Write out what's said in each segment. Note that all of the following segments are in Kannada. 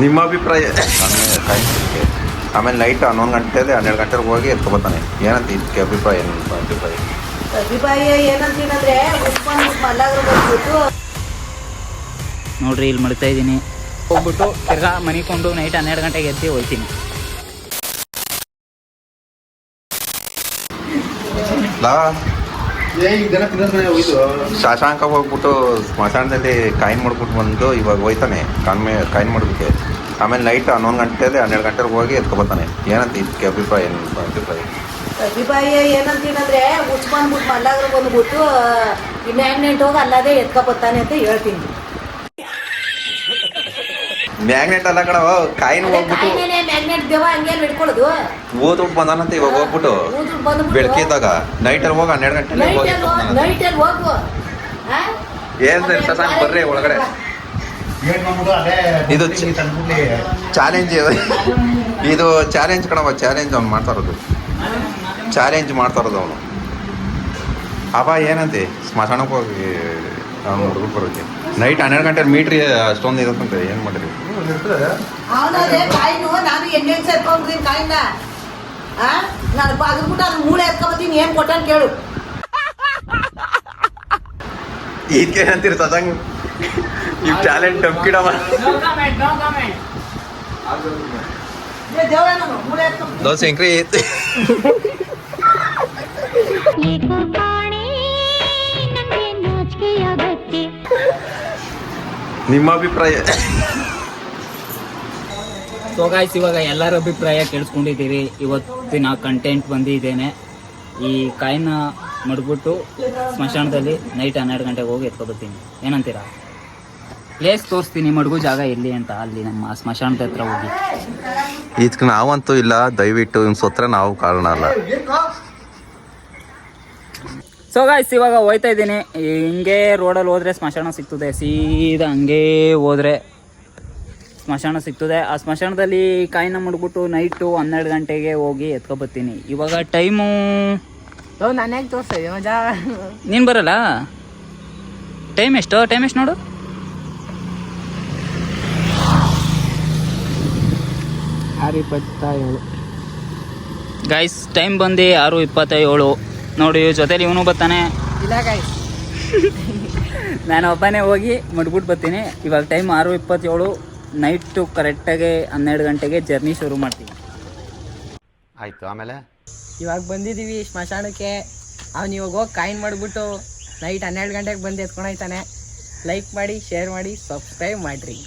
ನಿಮ್ಮ ಅಭಿಪ್ರಾಯ? ಆಮೇಲೆ ನೈಟ್ ಹನ್ನೊಂದು ಗಂಟೆಲಿ ಹನ್ನೆರಡು ಗಂಟೆಗೆ ಹೋಗಿ ಎತ್ಕೊಬತ್ತಾನೆ ಏನಂತ ಇದಕ್ಕೆ ಅಭಿಪ್ರಾಯ ಏನು ನಿಮ್ಮ ಅಭಿಪ್ರಾಯ? ಅಭಿಪ್ರಾಯ ಏನಂತೀನಂದ್ರೆ ನೋಡ್ರಿ ಇಲ್ಲಿ ಮಡ್ತಾ ಇದ್ದೀನಿ. ಹೋಗ್ಬಿಟ್ಟು ತಿರ್ಗಾ ಮನಿಕೊಂಡು ನೈಟ್ ಹನ್ನೆರಡು ಗಂಟೆಗೆ ಎದ್ದು ಹೋಗ್ತೀನಿ. ಲಾ ಶಾಶಾಂಕ ಹೋಗ್ಬಿಟ್ಟು ಸ್ಮಶಾನದಲ್ಲಿ ಕಾಯಿನ್ ಮಾಡ್ಬಿಟ್ಟು ಬಂದು ಇವಾಗ ಹೋಯ್ತಾನೆ. ಕಾನ್ಮೆ ಕಾಯಿನ್ ಮಾಡೋದಕ್ಕೆ ಆಮೇಲೆ ನೈಟ್ ಹನ್ನೊಂದು ಗಂಟೆಯಲ್ಲಿ ಹನ್ನೆರಡು ಗಂಟೆಗೆ ಹೋಗಿ ಎತ್ಕೊಬರ್ತಾನೆ. ಏನಂತ ಇದಕ್ಕೆ ಅಭಿಪ್ರಾಯ ಏನು ಅಭಿಪ್ರಾಯ? ಅಭಿಪ್ರಾಯ ಏನಂತೀನಂದ್ರೆ ಹುಚ್ಚು ಬಂದ್ಬಿಟ್ಟು ಮಲ್ಲಾಗ್ರ ಬಂದ್ಬಿಟ್ಟು ಈ ಮ್ಯಾಗ್ನೆಟ್ ಹೋಗಿ ಅಲ್ಲದೆ ಎತ್ಕೊಬತ್ತಾನೆ ಅಂತ ಹೇಳ್ತೀನಿ. ಮ್ಯಾಗ್ನೆಟ್ ಅಲ್ಲ ಕಣ ಕಾಯಿನ್ ಹೋಗ್ಬಿಟ್ಟು ಮ್ಯಾಗ್ನೆಟ್ ದೇವ ಹಂಗೆ ಹಿಡ್ಕೊಳ್ಳೋದು ಓದ್ಬಿಟ್ಟು ಬಂದಾನಂತ ಇವಾಗ ಹೋಗ್ಬಿಟ್ಟು. ಬೆಳಕಿದ್ದಾಗ ನೈಟಲ್ಲಿ ಹೋಗಿ ಹನ್ನೆರಡು ಗಂಟೆ ಹೋಗಿ ನೈಟಲ್ಲಿ. ಹೋಗು? ಏನ್ ಸರ್ ಬರ್ರಿ ಒಳಗಡೆ? ಇದು ಚಾಲೆಂಜ್ ಇದು. ಚಾಲೆಂಜ್ ಕಣವ ಚಾಲೆಂಜ್ ಅವ್ನು ಮಾಡ್ತಾ ಇರೋದು. ಚಾಲೆಂಜ್ ಮಾಡ್ತಾ ಇರೋದು ಅವನು. ಅಪ್ಪ ಏನಂತೆ? ಸ್ಮಶಾನಕ್ಕೆ ಹೋಗಿ ಅವ್ನು ಹುಡುಗ ಬರೋಕೆ ನೈಟ್ ಹನ್ನೆರಡು ಗಂಟೆ ಮೀಟ್ರಿ ಅಷ್ಟೊಂದು ಇರುತ್ತಂತೆ ಏನು ಮಾಡ್ರಿ ಅವನದೇ ಕಾಯಿನು ನಾನು ಎಣ್ಣೆ ಕಾಯಿನ. ನಾನು ಅದ್ರ ಮೂಳೆ ಎತ್ಕೊಬತ್ತೀನಿ ಏನು ಕೊಟ್ಟಾನ ಕೇಳು. ಸದಂಗ್? ಟ್ಯಾಲೆಂಟ್ ಡಬ್ಕಿಡವ ದೋಸೆ ಹೆಂಗ್ರಿ? ನಿಮ್ಮ ಅಭಿಪ್ರಾಯ? ಸೊ ಗಾಯ್ಸ್ ಇವಾಗ ಎಲ್ಲರ ಅಭಿಪ್ರಾಯ ಕೇಳಿಸ್ಕೊಂಡಿದ್ದೀರಿ. ಇವತ್ತಿನ ಕಂಟೆಂಟ್ ಬಂದಿದ್ದೇನೆ. ಈ ಕಾಯಿನ ಮಡ್ಬಿಟ್ಟು ಸ್ಮಶಾನದಲ್ಲಿ ನೈಟ್ ಹನ್ನೆರಡು ಗಂಟೆಗೆ ಹೋಗಿ ಎತ್ಕೊಬರ್ತೀನಿ ಏನಂತೀರಾ? ಪ್ಲೇಸ್ ತೋರಿಸ್ತೀನಿ ಮಡ್ಗು ಜಾಗ ಎಲ್ಲಿ ಅಂತ ಅಲ್ಲಿ ನಮ್ಮ ಸ್ಮಶಾನದ ಹತ್ರ ಹೋಗಿ. ಇದಕ್ಕೆ ನಾವಂತೂ ಇಲ್ಲ. ದಯವಿಟ್ಟು ನಿಮ್ಮ ಸತ್ರ ನಾವು ಕಾರಣ ಅಲ್ಲ. ಸೊ ಗಾಯ್ಸ್ ಇವಾಗ ಹೋಯ್ತಾ ಇದ್ದೀನಿ. ಹಿಂಗೆ ರೋಡಲ್ಲಿ ಹೋದ್ರೆ ಸ್ಮಶಾನ ಸಿಗ್ತದೆ. ಸೀದಾ ಹಂಗೆ ಹೋದ್ರೆ ಸ್ಮಶಾನ ಸಿಗ್ತದೆ. ಆ ಸ್ಮಶಾನದಲ್ಲಿ ಕಾಯಿನ ಮುಡ್ಬಿಟ್ಟು ನೈಟು ಹನ್ನೆರಡು ಗಂಟೆಗೆ ಹೋಗಿ ಎತ್ಕೊಬತ್ತೀನಿ. ಇವಾಗ ಟೈಮು ನಾನು ಹೇಗೆ ತೋರಿಸ್ತಾ ಮಜಾ. ನೀನು ಬರಲ್ಲ? ಟೈಮ್ ಎಷ್ಟು? ಟೈಮ್ ಎಷ್ಟು ನೋಡು. ಆರು ಇಪ್ಪತ್ತ ಏಳು ಗೈಸ್ ಟೈಮ್ ಬಂದು ಆರು ಇಪ್ಪತ್ತೇಳು. ನೋಡಿ ಜೊತೆಲಿ ಇವನು ಬರ್ತಾನೆ. ಇಲ್ಲ ಗಾಯ್ಸ್ ನಾನು ಒಬ್ಬನೇ ಹೋಗಿ ಮಡ್ಬಿಟ್ಟು ಬರ್ತೀನಿ. ಇವಾಗ ಟೈಮ್ ಆರು ಇಪ್ಪತ್ತೇಳು. ನೈಟು ಕರೆಕ್ಟಾಗಿ ಹನ್ನೆರಡು ಗಂಟೆಗೆ ಜರ್ನಿ ಶುರು ಮಾಡ್ತೀನಿ ಆಯಿತು ಆಮೇಲೆ? ಇವಾಗ ಬಂದಿದ್ದೀವಿ ಸ್ಮಶಾನಕ್ಕೆ. ಅವ್ನು ಇವಾಗ ಹೋಗಿ ಕಾಯಿನ್ ಮಾಡಿಬಿಟ್ಟು ನೈಟ್ ಹನ್ನೆರಡು ಗಂಟೆಗೆ ಬಂದು ಎತ್ಕೊಂಡೋಯ್ತಾನೆ ಲೈಕ್ ಮಾಡಿ ಶೇರ್ ಮಾಡಿ ಸಬ್ಸ್ಕ್ರೈಬ್ ಮಾಡಿರಿ.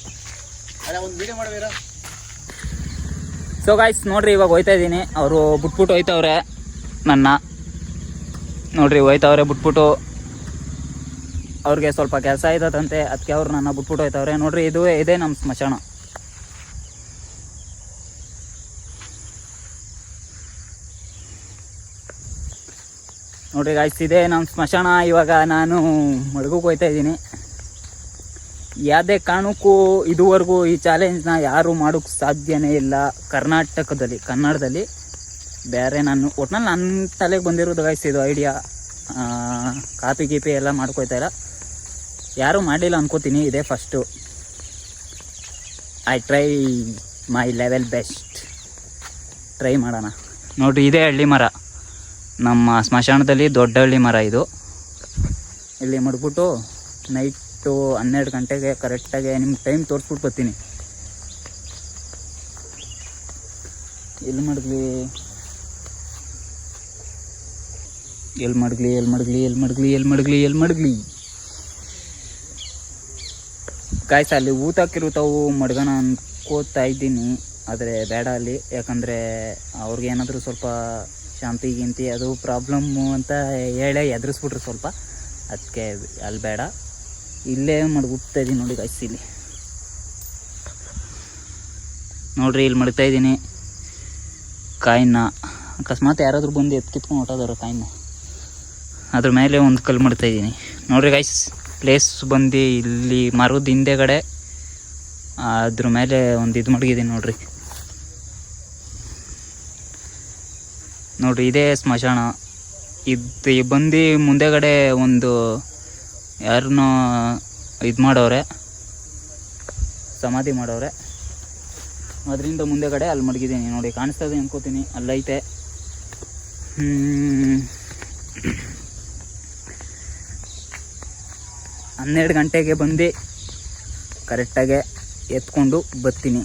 ಸೊ ಗಾಯ್ಸ್ ನೋಡ್ರಿ ಇವಾಗ ಹೋಯ್ತಾ ಇದ್ದೀನಿ. ಅವರು ಬಿಟ್ಬಿಟ್ಟು ಹೋಯ್ತವ್ರೆ ನನ್ನ. ನೋಡ್ರಿ ಹೋಯ್ತವ್ರೆ ಬಿಟ್ಬಿಟ್ಟು ಅವ್ರಿಗೆ ಸ್ವಲ್ಪ ಕೆಲಸ ಆಯ್ತದಂತೆ ಅದಕ್ಕೆ ಅವ್ರು ನನ್ನ ಬಿಟ್ಬಿಟ್ಟು ಹೋಯ್ತವ್ರೆ ನೋಡ್ರಿ ಇದು ಇದೇ ನಮ್ಮ ಸ್ಮಶಾನ. ನೋಡ್ರಿ ಗಾಯ್ಸ್ ಇದೆ ನಮ್ಮ ಸ್ಮಶಾನ. ಇವಾಗ ನಾನು ಮಡ್ಗಕ್ಕೆ ಹೋಯ್ತಾ ಇದ್ದೀನಿ. ಯಾವುದೇ ಕಾರಣಕ್ಕೂ ಇದುವರೆಗೂ ಈ ಚಾಲೆಂಜ್ನ ಯಾರು ಮಾಡೋಕ್ಕೆ ಸಾಧ್ಯನೇ ಇಲ್ಲ. ಕರ್ನಾಟಕದಲ್ಲಿ, ಕನ್ನಡದಲ್ಲಿ. ಬೇರೆ ನಾನು ಒಟ್ನಲ್ಲಿ ನನ್ನ ತಲೆಗೆ ಬಂದಿರೋದು ಗಾಯ್ಸ್ ಇದು ಐಡಿಯಾ ಕಾಪಿ ಗೀಪಿ ಎಲ್ಲ ಮಾಡ್ಕೋತಾ ಇಲ್ಲ. ಯಾರೂ ಮಾಡಲಿಲ್ಲ ಅನ್ಕೋತೀನಿ ಇದೇ first I try my level best try ಮಾಡೋಣ. ನೋಡಿರಿ ಇದೇ ಹಳ್ಳಿ ಮರ. ನಮ್ಮ ಸ್ಮಶಾನದಲ್ಲಿ ದೊಡ್ಡ ಹಳ್ಳಿ ಮರ ಇದು. ಇಲ್ಲಿ ಮಡ್ಬಿಟ್ಟು ನೈಟು ಹನ್ನೆರಡು ಗಂಟೆಗೆ ಕರೆಕ್ಟಾಗಿ ನಿಮ್ಗೆ ಟೈಮ್ ತೋರಿಸ್ಬಿಟ್ಟು ಬರ್ತೀನಿ. ಇಲ್ಲಿ ಮಡಗ್ಲಿ ಎಲ್ಲಿ ಮಡಗ್ಲಿ ಎಲ್ಲಿ ಮಡಗ್ಲಿ ಎಲ್ಲಿ ಮಡಗ್ಲಿ ಎಲ್ಲಿ ಮಡಗ್ಲಿ ಎಲ್ಲಿ ಮಡಗ್ಲಿ. ಗಾಯ್ಸ್ ಅಲ್ಲಿ ಊತಾಕಿರುತ್ತವು ಅಂದ್ಕೋತಾ ಅನ್ಕೋತಾ ಇದ್ದೀನಿ. ಆದರೆ ಬೇಡ ಅಲ್ಲಿ. ಯಾಕಂದರೆ ಅವ್ರಿಗೆ ಏನಾದರೂ ಸ್ವಲ್ಪ ಶಾಂತಿ ಗಿಂತಿ ಅದು ಪ್ರಾಬ್ಲಮ್ಮು ಅಂತ ಹೇಳಿ ಎದುರಿಸ್ಬಿಟ್ರು ಸ್ವಲ್ಪ. ಅದಕ್ಕೆ ಅಲ್ಲಿ ಬೇಡ. ಇಲ್ಲೇ ಮಡಗುತ್ತಾ ಇದ್ದೀನಿ ನೋಡಿ ಗಾಯ್ಸ್ ಇಲ್ಲಿ. ನೋಡ್ರಿ, ಇಲ್ಲಿ ಮಡಗ್ತಾ ಇದ್ದೀನಿ. ಕಾಯಿನ ಅಕಸ್ಮಾತ್ ಯಾರಾದರೂ ಬಂದು ಎತ್ಕಿತ್ಕೊಂಡು ಹೊಟ್ಟೋದಾರ ಕಾಯಿನ ಅದ್ರ ಮೇಲೆ ಒಂದು ಕಲ್ಲು ಮಾಡ್ತಾ ಇದ್ದೀನಿ. ನೋಡ್ರಿ ಗೈಸ್ ಪ್ಲೇಸ್ ಬಂದು ಇಲ್ಲಿ ಮರದ ಹಿಂದೆಗಡೆ, ಅದ್ರ ಮೇಲೆ ಒಂದು ಇದು ಮಡಗಿದ್ದೀನಿ ನೋಡ್ರಿ. ನೋಡ್ರಿ ಇದೇ ಸ್ಮಶಾನ. ಇದು ಬಂದು ಮುಂದೆಗಡೆ ಒಂದು ಯಾರನ್ನೋ ಇದು ಮಾಡೋರೆ, ಸಮಾಧಿ ಮಾಡೋರೆ. ಅದರಿಂದ ಮುಂದೆಗಡೆ ಅಲ್ಲಿ ಮಡಗಿದ್ದೀನಿ ನೋಡಿ ಕಾಣಿಸ್ತದೆ ಅನ್ಕೋತೀನಿ. ಅಲ್ಲೈತೆ. ಹನ್ನೆರಡು ಗಂಟೆಗೆ ಬಂದು. ಕರೆಕ್ಟಾಗೆ ಎತ್ಕೊಂಡು ಬರ್ತೀನಿ.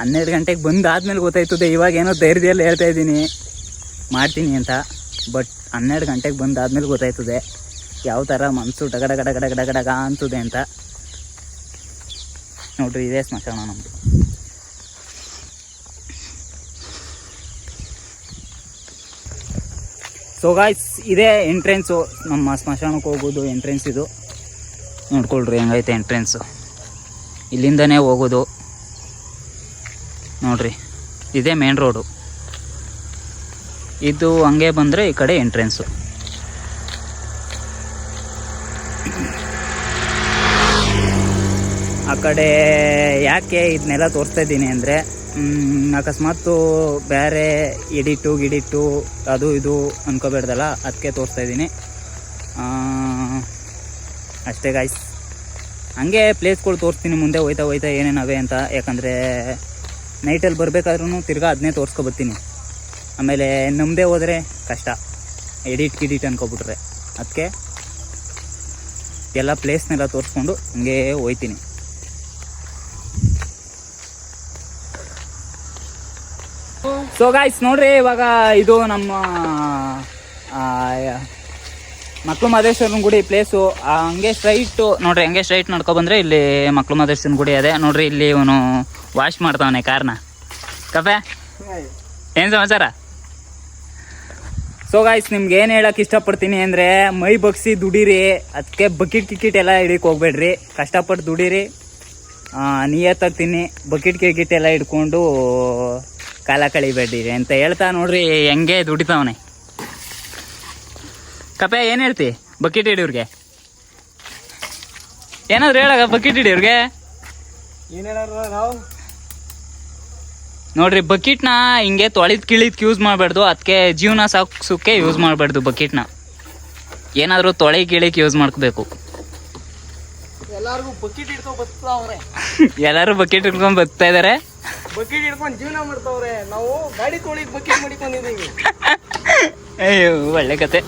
ಹನ್ನೆರಡು ಗಂಟೆಗೆ ಬಂದಾದ್ಮೇಲೆ ಗೊತ್ತಾಯ್ತದೆ, ಇವಾಗ ಏನೋ ಧೈರ್ಯದಲ್ಲಿ ಹೇಳ್ತಾ ಇದ್ದೀನಿ. ಮಾಡ್ತೀನಿ ಅಂತ. ಬಟ್ ಹನ್ನೆರಡು ಗಂಟೆಗೆ ಬಂದಾದ್ಮೇಲೆ ಗೊತ್ತಾಯ್ತದೆ, ಯಾವ ಥರ ಮನಸ್ಸು ಡಗಡ ಗಡ ಗಡ ಗಡ ಗಡಗ ಅಂತದೆ ಅಂತ. ನೋಡ್ರಿ, ಇದೇ ಸ್ಮಶಾನ ನಮ್ಮದು ಸೊ ಗಾಯ್ಸ್ ಇದೇ ಎಂಟ್ರೆನ್ಸು ನಮ್ಮ ಸ್ಮಶಾನಕ್ಕೆ ಹೋಗೋದು ಎಂಟ್ರೆನ್ಸ್ ಇದು. ನೋಡ್ಕೊಳ್ರಿ ಹೆಂಗೈತೆ ಎಂಟ್ರೆನ್ಸು ಇಲ್ಲಿಂದನೇ ಹೋಗೋದು. ನೋಡ್ರಿ, ಇದೇ ಮೇನ್ ರೋಡು ಇದು ಹಂಗೆ ಬಂದರೆ ಈ ಕಡೆ ಎಂಟ್ರೆನ್ಸು ಆ ಕಡೆ ಯಾಕೆ ಇದನ್ನೆಲ್ಲ ತೋರಿಸ್ತಾ ಇದ್ದೀನಿ ಅಂದರೆ ಅಕಸ್ಮಾತು ಬೇರೆ ಎಡಿಟು ಗಿಡಿಟ್ಟು, ಅದು ಇದು ಅನ್ಕೋಬೇಡ್ದಲ್ಲ ಅದಕ್ಕೆ ತೋರಿಸ್ತಾ ಇದ್ದೀನಿ. ಅಷ್ಟೇ ಗಾಯ್ಸ್ ಹಂಗೆ ಪ್ಲೇಸ್ಗಳು ತೋರಿಸ್ತೀನಿ, ಮುಂದೆ ಹೋಯ್ತಾ ಹೋಯ್ತಾ ಏನೇನವೆ ಅಂತ. ಯಾಕಂದರೆ ನೈಟಲ್ಲಿ ಬರಬೇಕಾದ್ರೂ ತಿರ್ಗಾ ಅದನ್ನೇ ತೋರಿಸ್ಕೊಬರ್ತೀನಿ. ಆಮೇಲೆ ನಮ್ಮದೇ ಹೋದರೆ ಕಷ್ಟ. ಎಡಿಟ್ ಗಿಡಿಟ್ ಅನ್ಕೊಬಿಟ್ರೆ. ಅದಕ್ಕೆ ಎಲ್ಲ ಪ್ಲೇಸ್ನೆಲ್ಲ ತೋರಿಸ್ಕೊಂಡು ಹಂಗೆ ಹೋಯ್ತೀನಿ. ಸೊ ಗಾಯ್ಸ್ ನೋಡ್ರಿ, ಇವಾಗ ಇದು ನಮ್ಮ ಮಕ್ಳು ಮಹದೇಶ್ವರನ ಗುಡಿ ಪ್ಲೇಸು ಹಂಗೆ ಸ್ಟ್ರೈಟು ನೋಡ್ರಿ, ಹಂಗೆ ಸ್ಟ್ರೈಟ್ ನಡ್ಕೊ ಬಂದ್ರೆ ಇಲ್ಲಿ ಮಕ್ಳು ಮಹದೇಶ್ವರನ ಗುಡಿ ಅದೇ. ನೋಡ್ರಿ, ಇಲ್ಲಿ ಇವನು ವಾಶ್ ಮಾಡ್ತಾವನೆ ಕಾರ್ನ. ಕಫೆ? ಏನು ಸಮಾಚಾರ? ಸೊ ಗಾಯ್ಸ್ ನಿಮ್ಗೆ ಏನು ಹೇಳಕ್ ಇಷ್ಟಪಡ್ತೀನಿ ಅಂದರೆ, ಮೈ ಬಗ್ಸಿ ದುಡೀರಿ. ಅದಕ್ಕೆ ಬಕೆಟ್ ಕಿಕಿಟ್ ಎಲ್ಲ ಹಿಡಿಯಕ್ಕೆ ಹೋಗ್ಬೇಡ್ರಿ. ಕಷ್ಟಪಟ್ಟು ದುಡೀರಿ. ನಿಯತ್ತಾಗಿ ತಿನ್ನಿ. ಬಕೆಟ್ ಕಿಕಿಟ್ ಎಲ್ಲ ಹಿಡ್ಕೊಂಡು ಕಾಲ ಕಳಿಬೇಡಿ ಅಂತ ಹೇಳ್ತಾ ನೋಡ್ರಿ ಹೆಂಗೆ ದುಡಿತಾವನೆ. ಕಪೆ ಏನು ಹೇಳ್ತಿ? ಬಕೆಟ್ ಹಿಡಿಯವ್ರಿಗೆ ಏನಾದ್ರು ಹೇಳಾಗ ಬಕೆಟ್ ಹಿಡಿಯವ್ರಿಗೆ ನೋಡ್ರಿ ಬಕೆಟ್ನ ಹಿಂಗೆ ತೊಳಿದ್ ಕಿಳಿದ್ ಯೂಸ್ ಮಾಡಬಾರ್ದು. ಅದಕ್ಕೆ ಜೀವನ ಸಾಕ್ಸೋಕ್ಕೆ ಯೂಸ್ ಮಾಡಬಾರ್ದು ಬಕೆಟ್ನ. ಏನಾದರೂ ತೊಳೆ ಕಿಳಿಕ್ ಯೂಸ್ ಮಾಡ್ಕೋಬೇಕು. ಎಲ್ಲಾರ್ಗು ಬಕೆಟ್ ಹಿಡ್ಕೊಂಡ್ ಬರ್ತಾವ್ರೆ ಎಲ್ಲರೂ ಬಕೆಟ್ ಹಿಡ್ಕೊಂಡು ಬರ್ತಾ ಇದಾರೆ. ಬಕೆಟ್ ಹಿಡ್ಕೊಂಡು ಜೀವನ ಮಾಡ್ತಾವ್ರೆ. ನಾವು ಗಾಡಿ ತೊಳಿಗ್ ಬಕೆಟ್ ಅಯ್ಯೋ ಒಳ್ಳೆ ಕತೆ.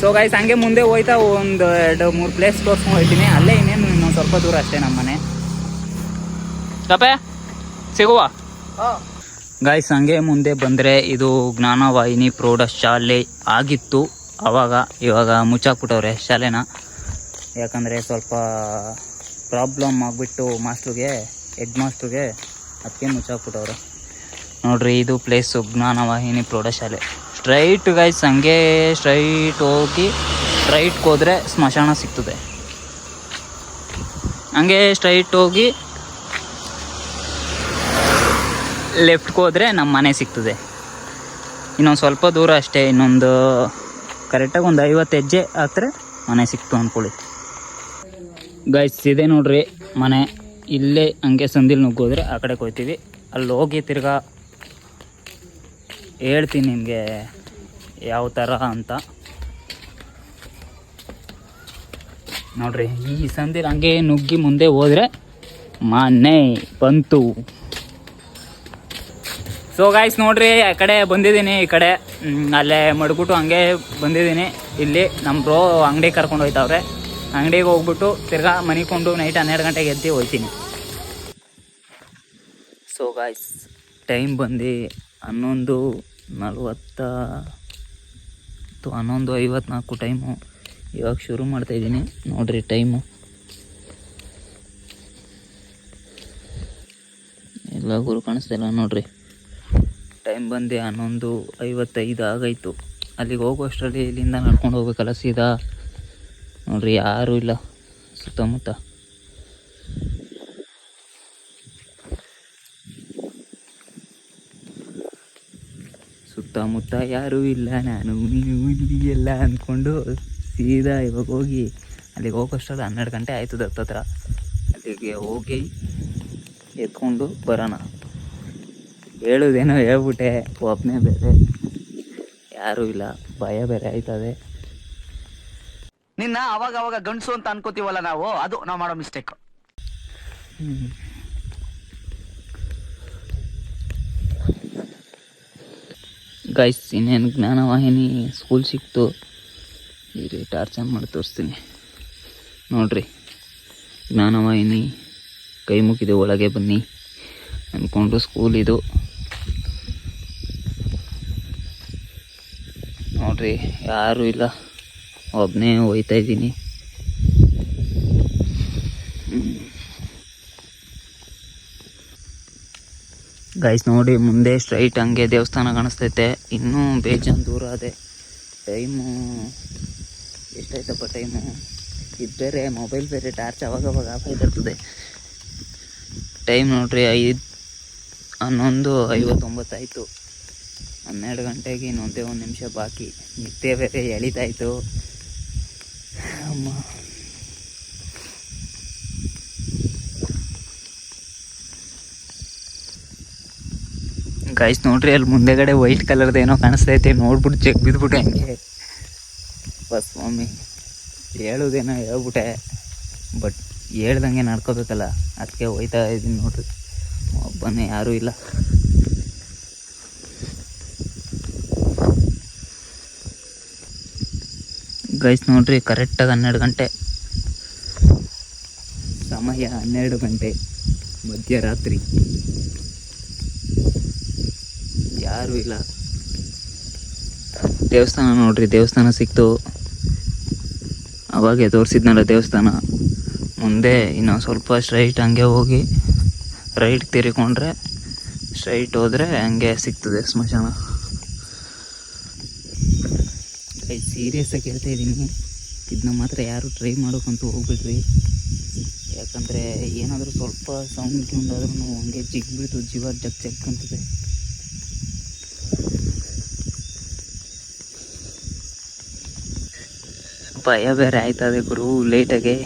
ಸೊ ಗಾಯ್ಸ್ ಹಂಗೆ ಮುಂದೆ ಹೋಯ್ತಾ ಒಂದು ಎರಡು ಮೂರು ಪ್ಲೇಸ್ ತೋರ್ಸ್ಕೊಂಡು ಹೋಗ್ತೀನಿ. ಅಲ್ಲೇ ಇನ್ನೇನು ಇನ್ನೊಂದು ಸ್ವಲ್ಪ ದೂರ ಅಷ್ಟೇ ನಮ್ಮ ಮನೆ. ಕಪೆ ಸಿಗುವ? ಗಾಯ್ಸ್ ಹಂಗೆ ಮುಂದೆ ಬಂದರೆ ಇದು ಜ್ಞಾನವಾಹಿನಿ ಪ್ರೌಢಶಾಲೆ ಆಗಿತ್ತು. ಅವಾಗ ಇವಾಗ ಮುಚ್ಚಾಕ್ಬಿಟ್ಟವ್ರೆ ಶಾಲೆನ. ಯಾಕಂದರೆ ಸ್ವಲ್ಪ ಪ್ರಾಬ್ಲಮ್ ಆಗಿಬಿಟ್ಟು ಮಾಸ್ಟ್ರಿಗೆ ಹೆಡ್ ಮಾಸ್ಟ್ರಿಗೆ ಅದಕ್ಕೆ ಮುಚ್ಚಾಕ್ಬಿಟ್ಟವ್ರೆ. ನೋಡ್ರಿ, ಇದು ಪ್ಲೇಸ್ ಸುಜ್ಞಾನ ವಾಹಿನಿ ಪ್ರೌಢಶಾಲೆ. ಸ್ಟ್ರೈಟ್ ಗೈಸ್ ಹಂಗೆ ಸ್ಟ್ರೈಟ್ ಹೋಗಿ ಸ್ಟ್ರೈಟ್ಗೆ ಹೋದ್ರೆ ಸ್ಮಶಾನ ಸಿಗ್ತದೆ. ಹಂಗೆ ಸ್ಟ್ರೈಟ್ ಹೋಗಿ ಲೆಫ್ಟ್ಗೆ ಹೋದ್ರೆ ನಮ್ಮ ಮನೆ ಸಿಗ್ತದೆ. ಇನ್ನೊಂದು ಸ್ವಲ್ಪ ದೂರ ಅಷ್ಟೇ, ಇನ್ನೊಂದು ಕರೆಕ್ಟಾಗಿ ಒಂದು ಐವತ್ತು ಹೆಜ್ಜೆ ಆದರೆ ಮನೆ ಸಿಕ್ತು ಅಂದ್ಕೊಳ್ಳಿ ಗೈಸ್ ಇದೆ ನೋಡ್ರಿ ಮನೆ. ಇಲ್ಲೇ ಹಂಗೆ ಸಂದಿಲ್ ನುಗ್ಗೋದ್ರೆ ಆ ಕಡೆ ಹೋಗ್ತೀವಿ ಅಲ್ಲಿ ಹೋಗಿ ತಿರ್ಗಾ ಹೇಳ್ತೀನಿ ನಿಮಗೆ ಯಾವ ಥರ ಅಂತ. ನೋಡ್ರಿ, ಈ ಸಂದಿಲ್ ಹಂಗೆ ನುಗ್ಗಿ ಮುಂದೆ ಹೋದರೆ ಮನೆ ಬಂತು. ಸೊ ಗಾಯ್ಸ್ ನೋಡ್ರಿ, ಆ ಕಡೆ ಬಂದಿದ್ದೀನಿ, ಈ ಕಡೆ. ಅಲ್ಲೇ ಮಡ್ಬಿಟ್ಟು ಹಂಗೆ ಬಂದಿದ್ದೀನಿ. ಇಲ್ಲಿ ನಮ್ಮ ಬ್ರೋ ಅಂಗಡಿ ಕರ್ಕೊಂಡು ಹೋಯ್ತಾವ್ರೆ. ಅಂಗಡಿಗೆ ಹೋಗ್ಬಿಟ್ಟು ತಿರ್ಗಾ ಮನಿಕೊಂಡು ನೈಟ್ ಹನ್ನೆರಡು ಗಂಟೆಗೆ ಎದ್ದು ಹೋಯ್ತೀನಿ ಸೊ ಗಾಯ್ಸ್ ಟೈಮ್ ಬಂದು ಹನ್ನೊಂದು ನಲ್ವತ್ತ ಹನ್ನೊಂದು ಐವತ್ನಾಲ್ಕು ಟೈಮು ಇವಾಗ ಶುರು ಮಾಡ್ತಾಯಿದ್ದೀನಿ ನೋಡ್ರಿ ಟೈಮು ಎಲ್ಲ ಗುರು ಕಾಣಿಸ್ತಿಲ್ಲ ನೋಡ್ರಿ. ಟೈಮ್ ಬಂದು ಹನ್ನೊಂದು ಐವತ್ತೈದು ಆಗೈತು ಅಲ್ಲಿಗೆ ಹೋಗುವಷ್ಟರಲ್ಲಿ ಇಲ್ಲಿಂದ ನಡ್ಕೊಂಡು ಹೋಗ್ಬೇಕಲ್ಲ ಸೀದಾ. ನೋಡ್ರಿ, ಯಾರು ಇಲ್ಲ. ಸುತ್ತಮುತ್ತ. ಸುತ್ತಮುತ್ತ ಯಾರೂ ಇಲ್ಲ. ನಾನು ಎಲ್ಲ ಅಂದ್ಕೊಂಡು ಸೀದಾ ಇವಾಗ ಹೋಗಿ, ಅಲ್ಲಿಗೆ ಹೋಗೋಷ್ಟರಲ್ಲಿ ಹನ್ನೆರಡು ಗಂಟೆ ಆಯ್ತದ ಹತ್ತತ್ರ ಅಲ್ಲಿಗೆ ಹೋಗಿ ಎತ್ಕೊಂಡು ಬರೋಣ. ಹೇಳೋದೇನೋ ಹೇಳ್ಬಿಟ್ಟೆ ಒಬ್ಬನೇ ಬೇರೆ. ಯಾರೂ ಇಲ್ಲ. ಭಯ ಬೇರೆ ಆಯ್ತದೆ. ನಿನ್ನ ಅವಾಗ ಅವಾಗ ಗಂಡಸು ಅಂತ ಅನ್ಕೋತೀವಲ್ಲ ನಾವು, ಅದು ನಾವು ಮಾಡೋ ಮಿಸ್ಟೇಕ್ ಗೈಸ್ ಇನ್ನೇನು ಜ್ಞಾನವಾಹಿನಿ ಸ್ಕೂಲ್ ಸಿಕ್ತು. ಈ ಟಾರ್ಚ್ ಮಾಡಿ ತೋರಿಸ್ತೀನಿ. ನೋಡ್ರಿ, ಜ್ಞಾನವಾಹಿನಿ, ಕೈ ಮುಗಿದು ಒಳಗೆ ಬನ್ನಿ. ಅಂದ್ಕೊಂಡು ಸ್ಕೂಲ್ ಇದು. ನೋಡ್ರಿ, ಯಾರು ಇಲ್ಲ. ಒಬ್ಬನೇ ಹೋಯ್ತಾ ಇದ್ದೀನಿ. ಗೈಸ್ ನೋಡಿ, ಮುಂದೆ ಸ್ಟ್ರೈಟ್ ಹಂಗೆ ದೇವಸ್ಥಾನ ಕಾಣಿಸ್ತೈತೆ. ಇನ್ನೂ ಬೇಜಾನ್ ದೂರ ಅದೇ. ಟೈಮು ಎಷ್ಟಾಯ್ತಪ್ಪ ಟೈಮು ಇದು ಬೇರೆ ಮೊಬೈಲ್ ಬೇರೆ ಟಾರ್ಚ್ ಅವಾಗ ಅವಾಗ ಆಫ್ ಆಯ್ತಿರ್ತದೆ ಟೈಮ್ ನೋಡ್ರಿ, ಐದು, ಹನ್ನೊಂದು ಐವತ್ತೊಂಬತ್ತಾಯಿತು ಹನ್ನೆರಡು ಗಂಟೆಗೆ ಇನ್ನೊಂದೇ ಒಂದು ನಿಮಿಷ ಬಾಕಿ. ನಿತ್ಯ ಬೇರೆ ಎಳಿತಾಯಿತು. ಅಮ್ಮ. ಗೈಸ್ ನೋಡ್ರಿ, ಅಲ್ಲಿ ಮುಂದೆಗಡೆ ವೈಟ್ ಕಲರ್ದು ಏನೋ ಕಾಣಿಸ್ತೈತೆ. ನೋಡ್ಬಿಟ್ಟು ಚೆಕ್ ಬಿದ್ಬಿಟ್ಟೆ ಹಂಗೆ. ಬಸ್ ಮಮ್ಮಿ ಹೇಳೋದೇನೋ ಹೇಳ್ಬಿಟ್ಟೆ. ಬಟ್ ಹೇಳ್ದಂಗೆ ನಡ್ಕೋಬೇಕಲ್ಲ. ಅದಕ್ಕೆ ಹೋಯ್ತಾ ಇದ್ದೀನಿ ನೋಡ್ರಿ. ಒಬ್ಬನೇ ಯಾರೂ ಇಲ್ಲ. ಗೈಸ್ ನೋಡ್ರಿ ಕರೆಕ್ಟಾಗಿ ಹನ್ನೆರಡು ಗಂಟೆ. ಸಮಯ ಹನ್ನೆರಡು ಗಂಟೆ ಮಧ್ಯರಾತ್ರಿ ಯಾರು ಇಲ್ಲ. ದೇವಸ್ಥಾನ ನೋಡ್ರಿ ದೇವಸ್ಥಾನ ಸಿಕ್ತು. ಅವಾಗೆ ತೋರಿಸಿದ್ನಲ್ಲ ದೇವಸ್ಥಾನ. ಮುಂದೆ ಇನ್ನು ಸ್ವಲ್ಪ ಸ್ಟ್ರೈಟ್ ಹಂಗೆ ಹೋಗಿ ರೈಟ್ ತಿರ್ಕೊಂಡ್ರೆ ಸ್ಟ್ರೈಟ್ ಹೋದರೆ ಹಂಗೆ ಸಿಗ್ತದೆ ಸ್ಮಶಾನ ಕೈ ಸೀರಿಯಸ್ಸಾಗಿ ಹೇಳ್ತಾ ಇದ್ದೀನಿ. ಇದನ್ನ ಮಾತ್ರ ಯಾರು ಟ್ರೈ ಮಾಡೋಕ್ಕಂತೂ ಹೋಗ್ಬಿಡ್ರಿ. ಯಾಕಂದರೆ ಏನಾದರೂ ಸ್ವಲ್ಪ ಸೌಂಡ್ ಗಿೌಂಡ್ ಆದ್ರೂ ಹಂಗೆ ಜಿಗ್ಬಿಡ್ತು, ಜೀವ ಜಗ್ ಅಂತದೆ. ಭಯ ಬೇರೆ ಆಯ್ತದೆ ಗುರು ಲೇಟಾಗೆ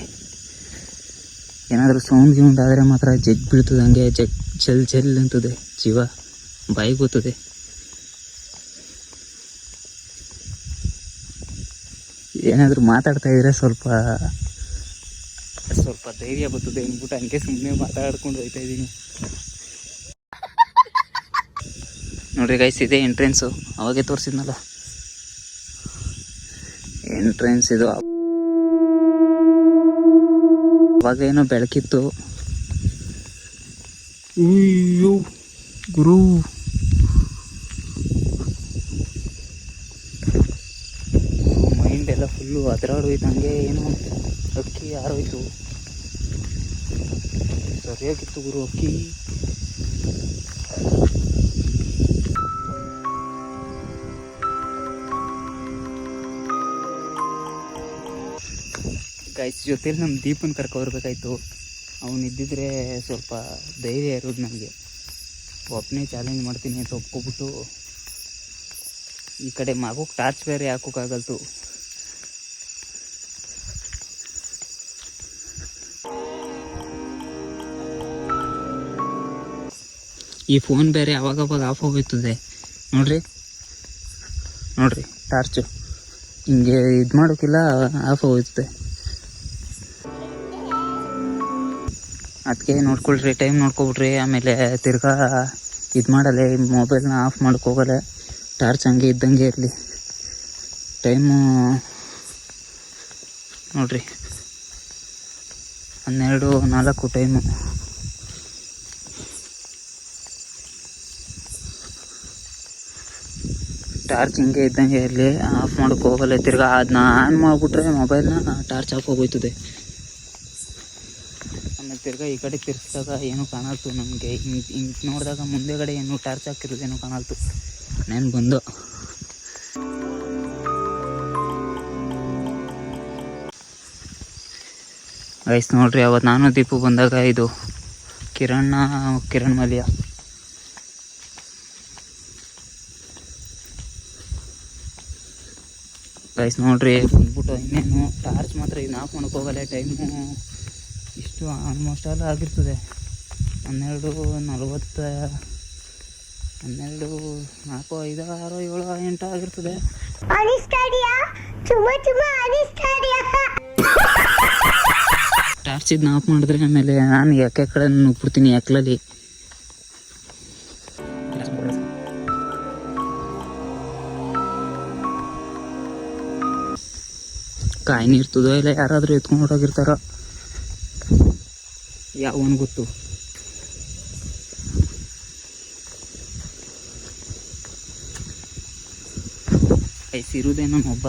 ಏನಾದರೂ ಸೌಂಡ್ ಗಿೌಂಡ್ ಆದರೆ ಮಾತ್ರ ಜಗ್ ಬೀಳ್ತದೆ, ಹಂಗೆ ಜಗ್ ಜಲ್ ಜಲ್ ಅಂತದೆ ಜೀವ. ಬಾಯಿ ಗೊತ್ತದೆ. ಏನಾದರೂ ಮಾತಾಡ್ತಾ ಇದ್ರೆ ಸ್ವಲ್ಪ ಸ್ವಲ್ಪ ಧೈರ್ಯ ಬರ್ತದೆ ಅಂದ್ಬಿಟ್ಟು ಹಂಗೆ ಸುಮ್ಮನೆ ಮಾತಾಡ್ಕೊಂಡು ಹೋಗ್ತಾ ಇದ್ದೀನಿ. ನೋಡ್ರಿ ಗೈಸ್ ಇದೆ ಎಂಟ್ರೆನ್ಸು ಅವಾಗೆ ತೋರಿಸಿದ್ನಲ್ಲ. ಎಂಟ್ರೆನ್ಸ್ ಇದು. ಅವಾಗ ಏನೋ ಬೆಳಕಿತ್ತು. ಅಯ್ಯೋ ಗುರು ಮೈಂಡ್ ಎಲ್ಲ ಫುಲ್ಲು ಅದರಾಡೋಯ್ತು ಹಂಗೆ ಏನೋ ಅಕ್ಕಿ ಯಾರೋಯ್ತು ಸರಿಯಾಗಿತ್ತು ಗುರು, ಅಕ್ಕಿ. ಗೈಸ್ ಜೊತೇಲಿ ನಮ್ಮ ದೀಪನ್ ಕರ್ಕೊಬರ್ಬೇಕಾಯ್ತು. ಅವನು ಇದ್ದಿದ್ರೆ ಸ್ವಲ್ಪ ಧೈರ್ಯ ಇರೋದು ನನಗೆ ಒಬ್ಬನೇ ಚಾಲೆಂಜ್ ಮಾಡ್ತೀನಿ ಅಂತ ಒಪ್ಕೊಬಿಟ್ಟು ಈ ಕಡೆ ಮಗುಗೆ ಟಾರ್ಚ್ ಬೇರೆ ಹಾಕೋಕ್ಕಾಗಲ್ತು. ಈ ಫೋನ್ ಬೇರೆ ಅವಾಗವಾಗ ಆಫ್ ಹೋಗುತ್ತದೆ ನೋಡ್ರಿ. ನೋಡ್ರಿ ಟಾರ್ಚು ಹಿಂಗೆ ಇದು ಮಾಡೋಕ್ಕಿಲ್ಲ ಆಫ್ ಹೋಗುತ್ತೆ ಅದಕ್ಕೆ ನೋಡ್ಕೊಳ್ರಿ ಟೈಮ್ ನೋಡ್ಕೊಬಿಟ್ರಿ ಆಮೇಲೆ ತಿರ್ಗಾ ಇದು ಮಾಡಲ್ಲ ಮೊಬೈಲ್ನ ಆಫ್ ಹೋಗಲ್ಲ ಟಾರ್ಚ್ ಹಂಗೆ ಇದ್ದಂಗೆ ಇರಲಿ. ಟೈಮು ನೋಡ್ರಿ. ಹನ್ನೆರಡು ನಾಲ್ಕು ಟೈಮು ಟಾರ್ಚ್ ಹಿಂಗೆ ಇದ್ದಂಗೆ ಇರಲಿ ಆಫ್ ಮಾಡೋಕೆ ಹೋಗಲ್ಲ ತಿರ್ಗಾ ಅದನ್ನ ಆನ್ ಮಾಡಿಬಿಟ್ರೆ ಮೊಬೈಲ್ನ ಟಾರ್ಚ್ ಆಫ್ ಹೋಗೋಯ್ತದೆ ಆಮೇಲೆ ತಿರ್ಗಾ ಈ ಕಡೆ ತಿರ್ಗಿಸಿದಾಗ ಏನೂ ಕಾಣಲ್ತು ನಮಗೆ. ಹಿಂಗೆ ಹಿಂಗೆ ನೋಡಿದಾಗ ಮುಂದೆಗಡೆ ಏನು ಟಾರ್ಚ್ ಹಾಕಿರೋದೇನು ಕಾಣಲ್ತು. ನೆನ್ ಬಂದು. ಗೈಸ್ ನೋಡ್ರಿ ಅವತ್ತು ನಾನು ದೀಪು ಬಂದಾಗ ಇದು ಕಿರಣ್ಣ ಕಿರಣ್ ಮಲ್ಯ ಗೈಸ್ ನೋಡ್ರಿ ಬಂದ್ಬಿಟ್ಟು ಇನ್ನೇನು ಟಾರ್ಚ್ ಮಾತ್ರ ಇನ್ನು ಆಫ್ ಮಾಡಕ್ಕೆ ಹೋಗಲ್ಲ ಟೈಮು ಇಷ್ಟು ಆಲ್ಮೋಸ್ಟ್ ಆಲ್ ಆಗಿರ್ತದೆ. ಹನ್ನೆರಡು ನಲ್ವತ್ತು ಹನ್ನೆರಡು ನಾಲ್ಕು ಐದು ಆರು ಏಳು ಎಂಟು ಆಗಿರ್ತದೆ. ಟಾರ್ಚ್ ಇದನ್ನ ಆಫ್ ಮಾಡಿದ್ರೆ ಆಮೇಲೆ ನಾನು ಯಾಕೆ ಕಡೆ ನುಗ್ಬಿಡ್ತೀನಿ ಯಾಕ್ಲಲ್ಲಿ? ಕಾಯಿನ ಇರ್ತದೋ ಇಲ್ಲ, ಯಾರಾದರೂ ಎತ್ಕೊಂಡು ಯಾವ ಯಾವನ್ ಗೊತ್ತು. ಇರುವುದೇ ನಮ್ಮೊಬ್ಬ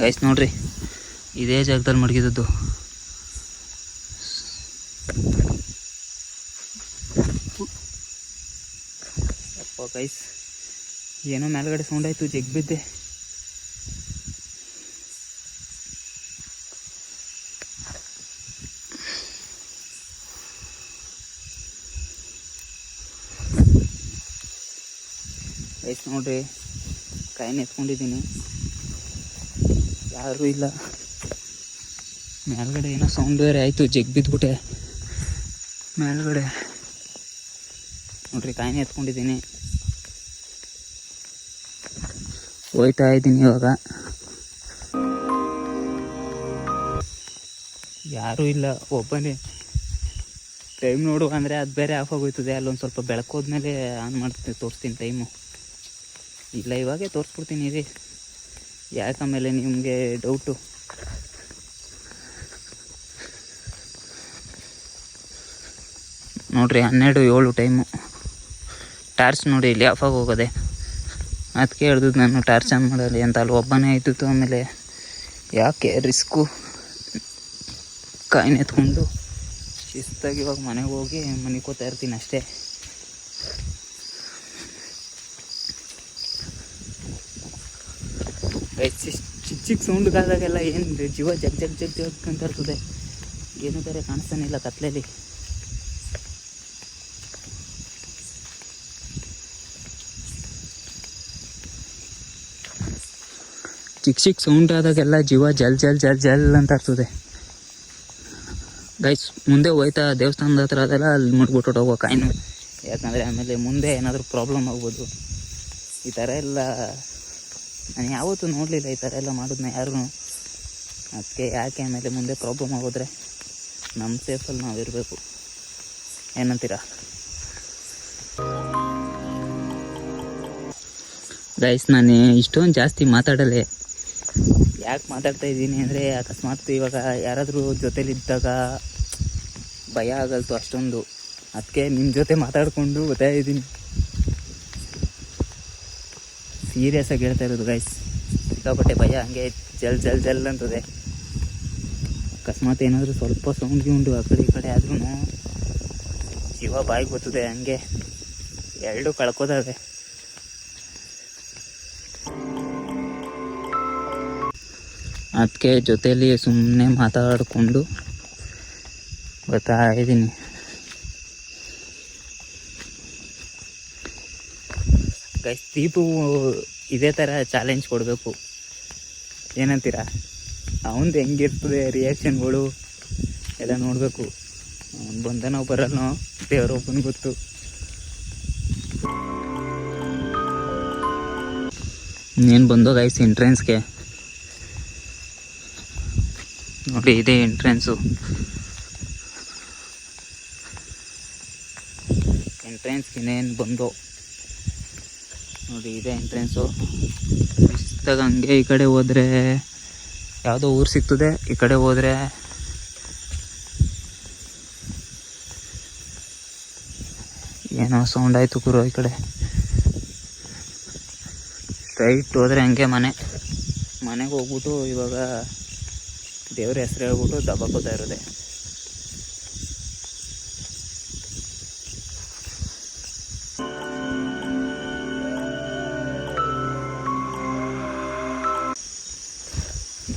ಗೈಸ್ ನೋಡ್ರಿ, ಇದೇ ಜಾಗದಲ್ಲಿ ಮಡಗಿದದ್ದು. ಗೈಸ್ ಏನೋ ಮೇಲ್ಗಡೆ ಸೌಂಡ್ ಆಯಿತು, ಜಗ್ ಬಿದ್ದೆ. ಗೈಸ್ ನೋಡ್ರಿ ಕಾಯಿನ ಎತ್ಕೊಂಡಿದ್ದೀನಿ. ಯಾರೂ ಇಲ್ಲ. ಮೇಲ್ಗಡೆ ಏನೋ ಸೌಂಡ್ ಬೇರೆ ಆಯಿತು, ಜಗ್ ಬಿದ್ಬಿಟ್ಟೆ. ಮೇಲ್ಗಡೆ. ನೋಡ್ರಿ ಕಾಯಿನ ಎತ್ಕೊಂಡಿದ್ದೀನಿ. ಹೋಯ್ತಾ ಇದ್ದೀನಿ ಇವಾಗ. ಯಾರೂ ಇಲ್ಲ, ಒಬ್ಬನೇ. ಟೈಮ್ ನೋಡು, ಅಂದರೆ ಅದು ಬೇರೆ ಆಫ್ ಆಗೋಯ್ತದೆ. ಅಲ್ಲೊಂದು ಸ್ವಲ್ಪ ಬೆಳಕೋದ್ಮೇಲೆ ಆನ್ ಮಾಡ್ತೀನಿ, ತೋರಿಸ್ತೀನಿ ಟೈಮು ಇಲ್ಲ, ಇವಾಗೇ ತೋರಿಸ್ಬಿಡ್ತೀನಿ ರೀ ಯಾಕೆ ಆಮೇಲೆ ನಿಮಗೆ ಡೌಟು ನೋಡ್ರಿ, ಹನ್ನೆರಡು ಏಳು ಟೈಮು ಟಾರ್ಚ್ ನೋಡಿ, ಇಲ್ಲಿ ಆಫ್ ಆಗಿ ಅದಕ್ಕೆ ಹೇಳ್ದು ನಾನು ಟಾರ್ಚ್ ಆನ್ ಮಾಡಲಿ ಅಂತ ಅಲ್ಲಿ ಒಬ್ಬನೇ ಆಯ್ತಿತ್ತು ಆಮೇಲೆ ಯಾಕೆ ರಿಸ್ಕು ಕಾಯಿನ ಎತ್ಕೊಂಡು ಶಿಸ್ತಾಗಿ ಇವಾಗ ಮನೆಗೆ ಹೋಗಿ ಮನಿಕೋತಾ ಇರ್ತೀನಿ ಅಷ್ಟೇ. ಚಿಕ್ಕ ಚಿಕ್ಕ ಸೌಂಡ್ಗಾದಾಗೆಲ್ಲ ಏನು ಜೀವ ಜಗ್ ಜಗ್ ಜಗ್ ಜಗ್ ಅಂತ ಇರ್ತದೆ. ಏನೂ ಬೇರೆ ಕಾಣಿಸ್ತಾನೆ ಇಲ್ಲ ಚಿಕ್ಕ ಚಿಕ್ಕ ಸೌಂಡ್ ಆದಾಗೆಲ್ಲ ಜೀವ ಜಲ್ ಜಲ್ ಜಲ್ ಜಲ್ ಅಂತ ಆಗ್ತದೆ. ಗೈಸ್ ಮುಂದೆ ಹೋಯ್ತಾ ದೇವಸ್ಥಾನದ ಹತ್ರ ಅದೆಲ್ಲ ಅಲ್ಲಿ ಮುಟ್ಬಿಟ್ಟು ಹೋಗೋ ಕಾಯಿನು. ಯಾಕಂದರೆ ಆಮೇಲೆ ಮುಂದೆ ಏನಾದರೂ ಪ್ರಾಬ್ಲಮ್ ಆಗ್ಬೋದು. ಈ ಥರ ಎಲ್ಲ ನಾನು ಯಾವತ್ತೂ ನೋಡಲಿಲ್ಲ ಈ ಥರ ಎಲ್ಲ ಮಾಡೋದನ್ನ ಯಾರೂ. ಅದಕ್ಕೆ ಯಾಕೆ ಆಮೇಲೆ ಮುಂದೆ ಪ್ರಾಬ್ಲಮ್ ಆಗೋದ್ರೆ ನಮ್ಮ ಸೇಫಲ್ಲಿ ನಾವು ಇರಬೇಕು. ಏನಂತೀರಾ? ಗೈಸ್ ನಾನು ಇಷ್ಟೊಂದು ಜಾಸ್ತಿ ಮಾತಾಡಲೆ. ಯಾಕೆ ಮಾತಾಡ್ತಾ ಇದ್ದೀನಿ ಅಂದರೆ ಅಕಸ್ಮಾತ್ ಇವಾಗ ಯಾರಾದರೂ ಜೊತೇಲಿದ್ದಾಗ ಭಯ ಆಗಲ್ತು ಅಷ್ಟೊಂದು. ಅದಕ್ಕೆ ನಿಮ್ಮ ಜೊತೆ ಮಾತಾಡಿಕೊಂಡು ಗೊತ್ತಾ ಇದ್ದೀನಿ. ಸೀರಿಯಸ್ ಆಗಿ ಹೇಳ್ತಾ ಇರೋದು ಗೈಸ್ ಸಿಕ್ಕಾಪಟ್ಟೆ ಭಯ, ಹಂಗೆ ಜಲ್ ಜಲ್ ಜಲ್ ಅಂತದೆ. ಅಕಸ್ಮಾತ್ ಏನಾದರೂ ಸ್ವಲ್ಪ ಸೌಂಡ್ಗೆ ಉಂಟು ಆ ಕಡೆ ಈ ಕಡೆ ಆದ್ರೂ ಜೀವ ಬಾಯಿಗೆ ಬರ್ತದೆ ಹಂಗೆ. ಎರಡು ಕಳ್ಕೋತದೆ ಅದಕ್ಕೆ ಜೊತೆಯಲ್ಲಿ ಸುಮ್ಮನೆ ಮಾತಾಡಿಕೊಂಡು ಬರ್ತಾ ಇದ್ದೀನಿ ಗೈಸ್ ದೀಪು ಇದೇ ಥರ ಚಾಲೆಂಜ್ ಕೊಡಬೇಕು. ಏನಂತೀರಾ? ಅವನದು ಹೆಂಗಿರ್ತದೆ ರಿಯಾಕ್ಷನ್ಗಳು ಎಲ್ಲ ನೋಡಬೇಕು. ಅವ್ನು ಬಂದನೋ ಬರಲ್ಲೋ ದೇವರೊಬ್ಬನ ಗೊತ್ತು. ನೀನು ಬಂದೋ ಗೈಸ್ ಎಂಟ್ರೆನ್ಸ್ಗೆ ನೋಡಿ, ಇದೇ ಎಂಟ್ರೆನ್ಸು ಎಂಟ್ರೆನ್ಸ್ಗೆ ಇನ್ನೇನು ಬಂದು. ನೋಡಿ, ಇದೇ ಎಂಟ್ರೆನ್ಸು ಹಂಗೆ ಈ ಕಡೆ ಹೋದರೆ. ಯಾವುದೋ ಊರು ಸಿಗ್ತದೆ, ಈ ಕಡೆ ಹೋದರೆ. ಏನೋ ಸೌಂಡ್ ಆಯಿತು ಗುರು ಈ ಕಡೆ. ಸ್ಟ್ರೈಟ್ ಹೋದರೆ ಹಂಗೆ ಮನೆ. ಮನೆಗೆ ಹೋಗ್ಬಿಟ್ಟು ಇವಾಗ ದೇವ್ರ ಹೆಸರು ಹೇಳ್ಬಿಟ್ಟು ದಬ್ಬಕೋತಾ ಇರೋದೆ.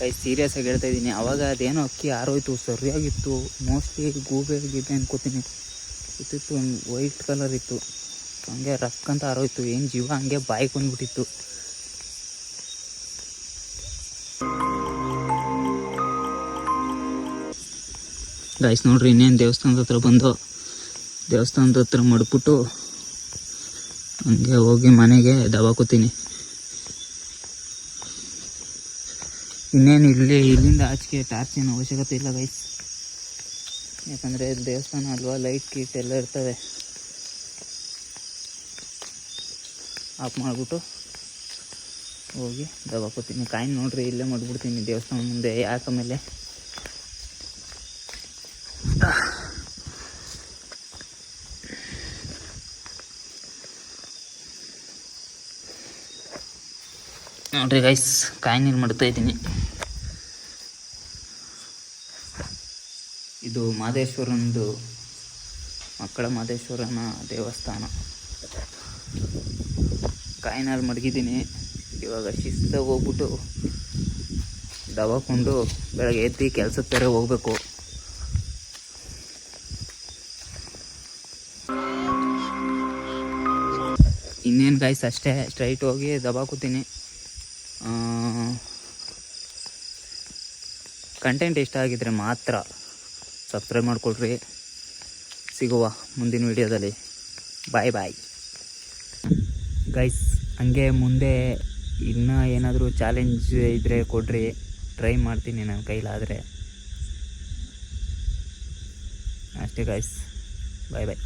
ಐ ಸೀರಿಯಸ್ ಆಗಿ ಹೇಳ್ತಾ ಇದ್ದೀನಿ. ಅವಾಗ ಅದೇನೋ ಅಕ್ಕಿ ಆರೋಯ್ತು, ಸರಿಯಾಗಿತ್ತು ಮೋಸ್ಟ್ಲಿ ಗೂಬೆ ಗೀಬೆ ಅನ್ಕೋತೀನಿ. ಇತ್ತಿತ್ತು ವೈಟ್ ಕಲರ್ ಇತ್ತು. ಹಂಗೆ ಅಂತ ಆರೋಯ್ತು. ಏನು ಜೀವ, ಹಂಗೆ ಬಾಯಿಗೆ ಬಂದ್ಬಿಟ್ಟಿತ್ತು ಗೈಸ್ ನೋಡ್ರಿ, ಇನ್ನೇನು ದೇವಸ್ಥಾನದ ಹತ್ರ ಬಂದು ದೇವಸ್ಥಾನದ ಹತ್ರ ಮಡ್ಬಿಟ್ಟು ಹಂಗೆ ಹೋಗಿ ಮನೆಗೆ ದಬಾಕೋತೀನಿ ಇನ್ನೇನು ಇಲ್ಲಿ, ಇಲ್ಲಿಂದ ಆಚೆಗೆ ಟಾರ್ಚ್ ಏನು ಅವಶ್ಯಕತೆ ಇಲ್ಲ ಗೈಸ್ ಯಾಕಂದರೆ ದೇವಸ್ಥಾನ ಅಲ್ವಾ ಲೈಟ್ ಕೀಟ್ ಎಲ್ಲ ಇರ್ತವೆ ಆಫ್ ಮಾಡಿಬಿಟ್ಟು ಹೋಗಿ ದಬಾಕೋತೀನಿ ಕಾಯಿನ್ ನೋಡ್ರಿ, ಇಲ್ಲೇ ಮಾಡಿಬಿಡ್ತೀನಿ ದೇವಸ್ಥಾನ ಮುಂದೆ ಯಾಕಮೇಲೆ ನೋಡ್ರಿ ಗೈಸ್ ಕಾಯಿ ನೀರು ಮಾಡ್ತಾ ಇದ್ದೀನಿ. ಇದು ಮಾದೇಶ್ವರಂದು, ಮಕ್ಕಳ ಮಾದೇಶ್ವರನ ದೇವಸ್ಥಾನ. ಕಾಯಿನಲ್ಲಿ ಮಡಗಿದ್ದೀನಿ. ಇವಾಗ ಶಿಸ್ತ ಹೋಗ್ಬಿಟ್ಟು ದವಾಕೊಂಡು ಬೆಳಗ್ಗೆ ಎತ್ತಿ ಕೆಲಸದ ಥರ ಹೋಗ್ಬೇಕು. ಇನ್ನೇನು ಗಾಯ್ಸ್ ಅಷ್ಟೇ ಸ್ಟ್ರೈಟ್ ಹೋಗಿ ದಬಾಕೋತೀನಿ ಕಂಟೆಂಟ್ ಇಷ್ಟ ಆಗಿದ್ದರೆ ಮಾತ್ರ ಸಬ್ಸ್ಕ್ರೈಬ್ ಮಾಡಿಕೊಡ್ರಿ ಸಿಗುವ ಮುಂದಿನ ವೀಡಿಯೋದಲ್ಲಿ. ಬಾಯ್ ಬಾಯ್ ಗೈಸ್ ಹಂಗೆ ಮುಂದೆ ಇನ್ನೂ ಏನಾದರೂ ಚಾಲೆಂಜ್ ಇದ್ದರೆ ಕೊಡ್ರಿ. ಟ್ರೈ ಮಾಡ್ತೀನಿ ನನ್ನ ಕೈಲಾದರೆ. ಅಷ್ಟೇ ಗೈಸ್ ಬಾಯ್ ಬಾಯ್